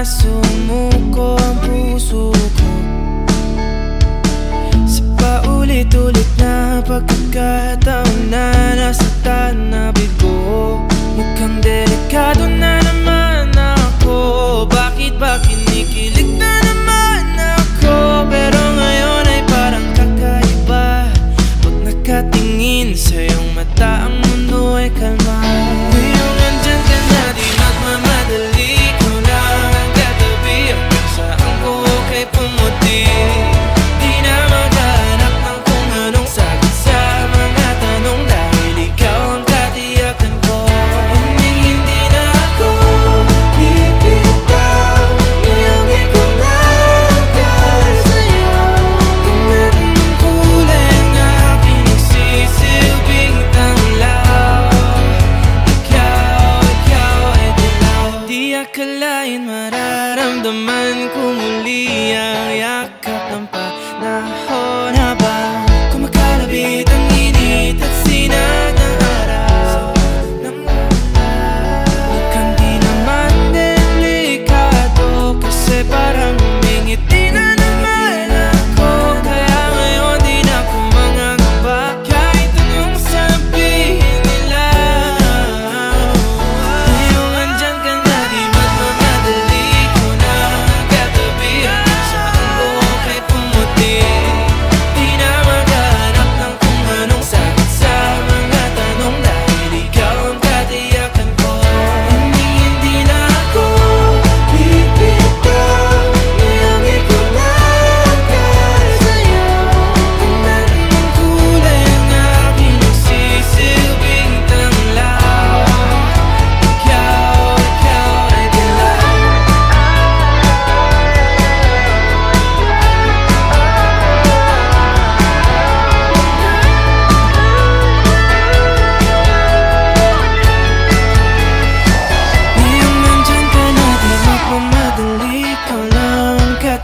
na sumuko ang puso ko. Sa paulit-ulit na pagkakataon na nasaktan na bigo Mukhang delikado na naman ako. Bakit ba kinikilig na naman ako? Pero ngayon ay parang kakaiba. Pag nakatingin sa'yo akalain mararamdaman ko muli ang yakap ng panahon. Habang kumakalabit ang init at sinag ng araw Huwag kang di naman delikado kasi parang humingit din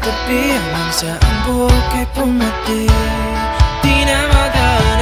katabi Ang sa ang buhok ay pumati Di na magawin